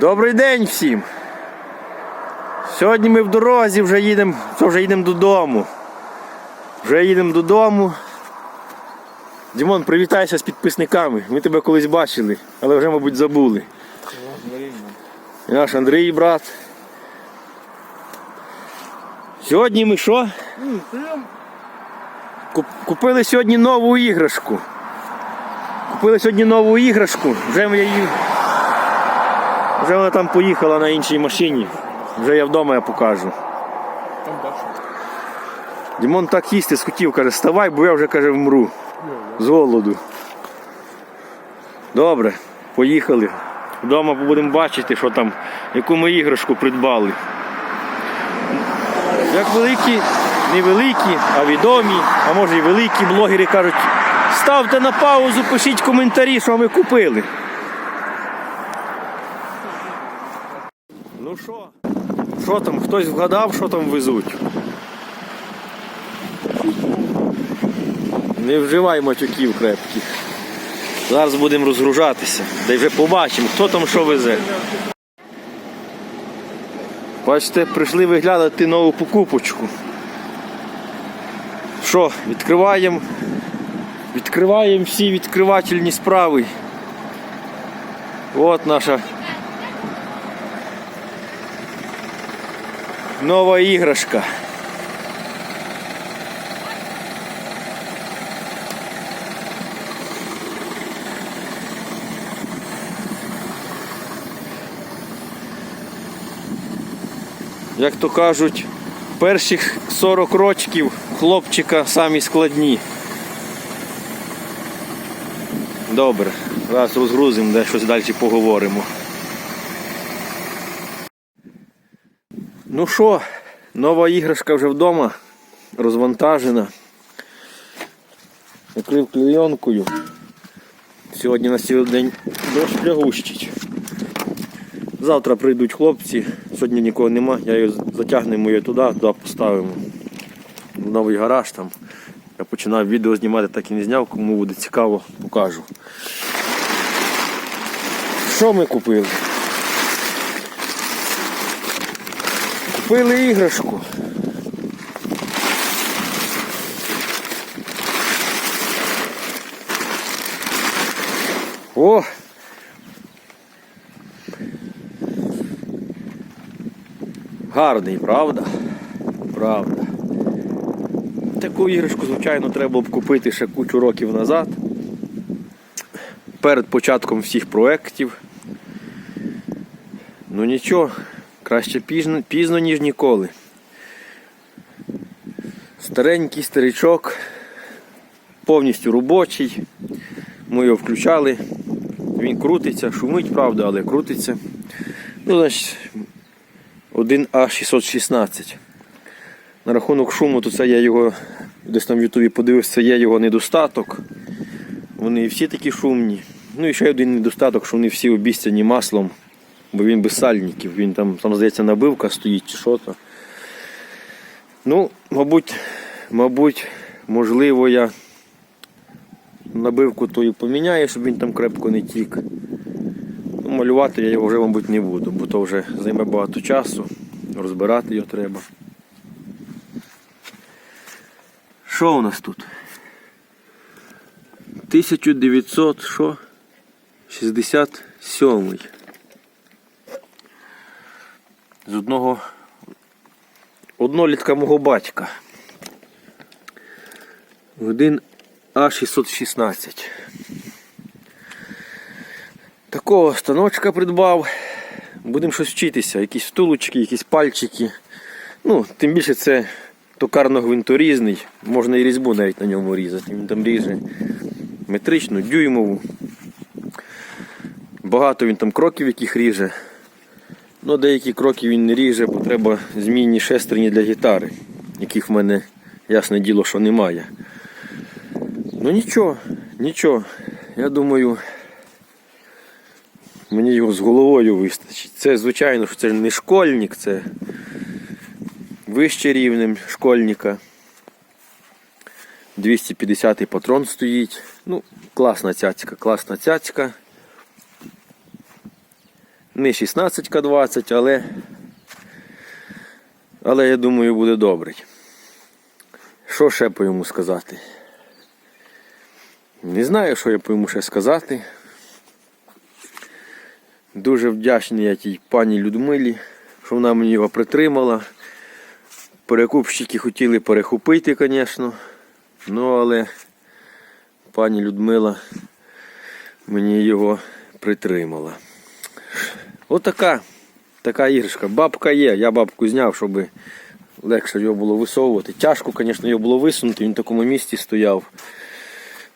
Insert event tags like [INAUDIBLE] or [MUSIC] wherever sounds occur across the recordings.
Добрий день всім. Сьогодні ми в дорозі вже їдемо, вже їдемо додому. Вже їдемо додому. Дімон, привітайся з підписниками. Ми тебе колись бачили, але вже, мабуть, забули. Наш Андрій, брат. Сьогодні ми що? Купили сьогодні нову іграшку. Купили сьогодні нову іграшку. Вже ми її. Вже вона там поїхала на іншій машині. Вже я вдома я покажу. Дімон так їсти схотів, каже, вставай, бо я вже каже, вмру. З голоду. Добре, поїхали. Вдома будемо бачити, що там, яку ми іграшку придбали. Як великі, не великі, а відомі, а може і великі блогери кажуть, ставте на паузу, пишіть коментарі, що ми купили. Що? Що там? Хтось вгадав, що там везуть? Не вживай матюків крепких. Зараз будемо розгружатися. Й вже побачимо, хто там що везе. Бачите, прийшли виглядати нову покупочку. Що, відкриваємо. Відкриваємо всі відкривательні справи. От наша нова іграшка. Як то кажуть, перших 40 рочків хлопчика самі складні. Добре, зараз розгрузимо, де щось далі поговоримо. Ну що, нова іграшка вже вдома, розвантажена. Накрив клейонкою. Сьогодні на цілий день дощ плягущить. Завтра прийдуть хлопці, сьогодні нікого нема, я її затягнемо її туди, туди поставимо. В новий гараж там. Я починав відео знімати, так і не зняв, кому буде цікаво, покажу. Що ми купили? Купили іграшку. О! Гарний, правда? Правда. Таку іграшку, звичайно, треба було б купити ще кучу років назад. Перед початком всіх проєктів. Ну нічого, краще пізно, пізно ніж ніколи. Старенький старичок, повністю робочий. Ми його включали. Він крутиться, шумить, правда, але крутиться. Ну, значить, 1А616. На рахунок шуму, то це я його десь там в Ютубі подивився, це є його недостаток. Вони всі такі шумні. Ну і ще один недостаток, що вони всі обіцяні маслом, бо він без сальників. Він там, там здається, набивка стоїть чи що то. Ну, мабуть, мабуть, можливо, я набивку тою поміняю, щоб він там крепко не тік. Ну, малювати я його вже, мабуть, не буду, бо то вже займе багато часу. Розбирати його треба. Що у нас тут? 1900 що? 67 З одного однолітка мого батька. Один А616. Такого станочка придбав. Будемо щось вчитися, якісь втулочки, якісь пальчики. Ну, тим більше це токарно-гвинторізний, можна і різьбу навіть на ньому різати. Він там ріже метричну, дюймову. Багато він там кроків, яких ріже. Ну, деякі кроки він не ріже, бо треба змінні шестерні для гітари, яких в мене, ясне діло, що немає. Ну нічого, нічого. Я думаю, мені його з головою вистачить. Це, звичайно, що це не школьник, це вище рівнем школьника. 250-й патрон стоїть. Ну, класна цяцька, класна цяцька. Не 16К20, але. Але я думаю, буде добрий. Що ще по йому сказати? Не знаю, що я по йому ще сказати. Дуже вдячний я тій пані Людмилі, що вона мені його притримала. Перекупщики хотіли перехопити, звісно. Ну, але пані Людмила мені його притримала. Отака така іграшка. Бабка є. Я бабку зняв, щоб легше його було висовувати. Тяжко, звісно, його було висунути, він в такому місці стояв.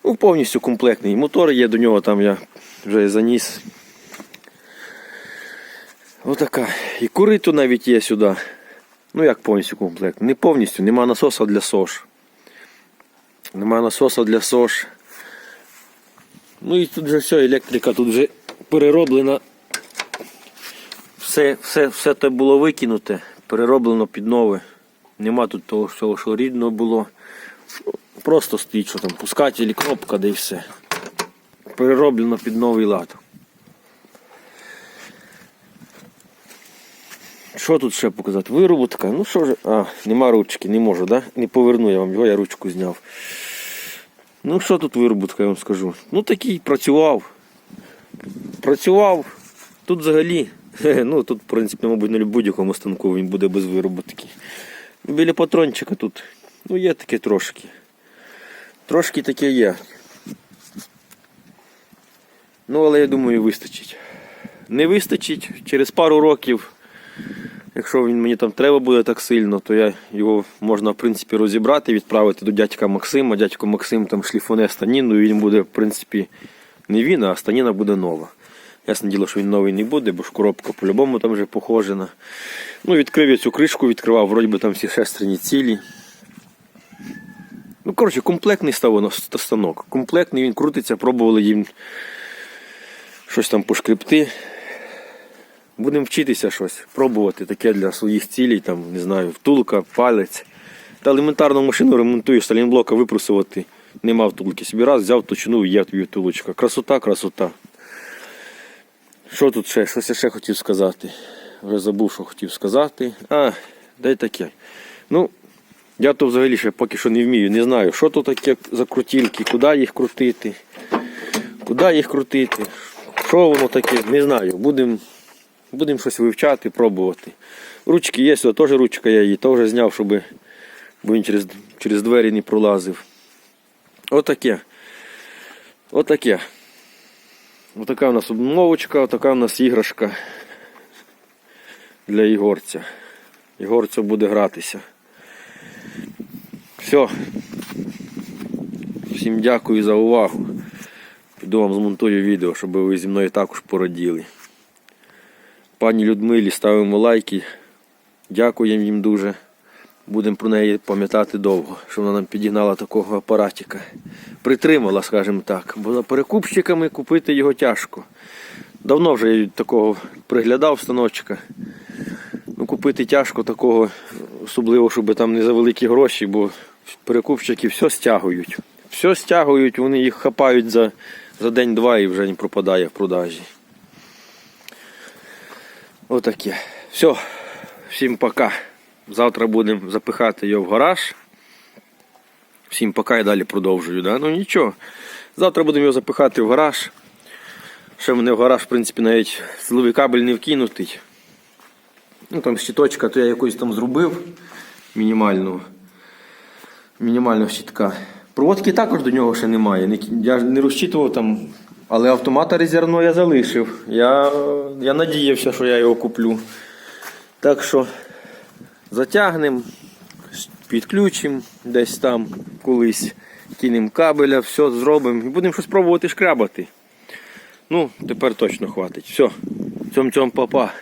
Ну, повністю комплектний. Мотор є до нього, там я вже заніс. Отака. І курито навіть є сюди. Ну як повністю комплект? Не повністю, нема насоса для СОЖ. Нема насоса для СОЖ. Ну і тут вже все, електрика тут вже перероблена. Все, все, все те було викинуте, перероблено під нове. Нема тут того, всього, що рідно було. Просто стоїть, що там, пускателі, кнопка, де і все. Перероблено під новий лад. Що тут ще показати? Вироботка. Ну що ж. А, нема ручки, не можу, да? Не поверну я вам його, я ручку зняв. Ну що тут вироботка, я вам скажу. Ну такий працював. Працював. Тут взагалі. [LAUGHS] Ну тут, в принципі, мабуть, на будь-якому станку він буде без вироботки. Біля патрончика тут. Ну є таке трошки. Трошки таке є. Ну, але я думаю, вистачить. Не вистачить через пару років. Якщо він мені там треба буде так сильно, то я його можна в принципі розібрати, відправити до дядька Максима. Дядько Максим там шліфоне станіну, і він буде, в принципі, не він, а станіна буде нова. Ясне діло, що він новий не буде, бо ж коробка по-любому там вже похожена. Ну, відкрив я цю кришку, відкривав, вроді би там всі шестерні цілі. Ну, коротше, комплектний став станок. Комплектний, він крутиться, пробували їм щось там пошкребти. Будемо вчитися щось, пробувати таке для своїх цілей, там, не знаю, втулка, палець. Та елементарну машину ремонтуєш, сталінблока випросувати, нема втулки. Собі раз взяв, точнув, є тобі втулочка. Красота, красота. Що тут ще? Щось я ще хотів сказати. Вже забув, що хотів сказати. А, дай таке. Ну, я то взагалі ще поки що не вмію, не знаю, що то таке за крутільки, куди їх крутити, куди їх крутити, що воно таке, не знаю. Будемо будем щось вивчати, пробувати. Ручки є, сюди теж ручка я її, теж зняв, щоб він через, через двері не пролазив. Отаке. Отаке. Отака у нас обмовочка, отака у нас іграшка для Ігорця. Ігорця буде гратися. Все. Всім дякую за увагу. Піду вам змонтую відео, щоб ви зі мною також пораділи. Пані Людмилі ставимо лайки. Дякуємо їм дуже. Будемо про неї пам'ятати довго, що вона нам підігнала такого апаратика. Притримала, скажімо так. Бо за перекупщиками купити його тяжко. Давно вже я такого приглядав станочка. Ну, купити тяжко такого, особливо, щоб там не за великі гроші, бо перекупщики все стягують. Все стягують, вони їх хапають за, за день-два і вже не пропадає в продажі. Отаке. Все. Всім пока. Завтра будемо запихати його в гараж. Всім пока і далі продовжую. Да? Ну нічого. Завтра будемо його запихати в гараж. Ще мене в гараж, в принципі, навіть силовий кабель не вкинутий. Ну там щиточка, то я якось там зробив мінімальну. Мінімального щитка. Проводки також до нього ще немає. Я не розчитував там, але автомата резервного я залишив. Я, я надіявся, що я його куплю. Так що затягнемо, підключимо десь там колись, кинемо кабеля, все зробимо і будемо щось пробувати шкрябати. Ну, тепер точно хватить. Все, цьом цьом папа.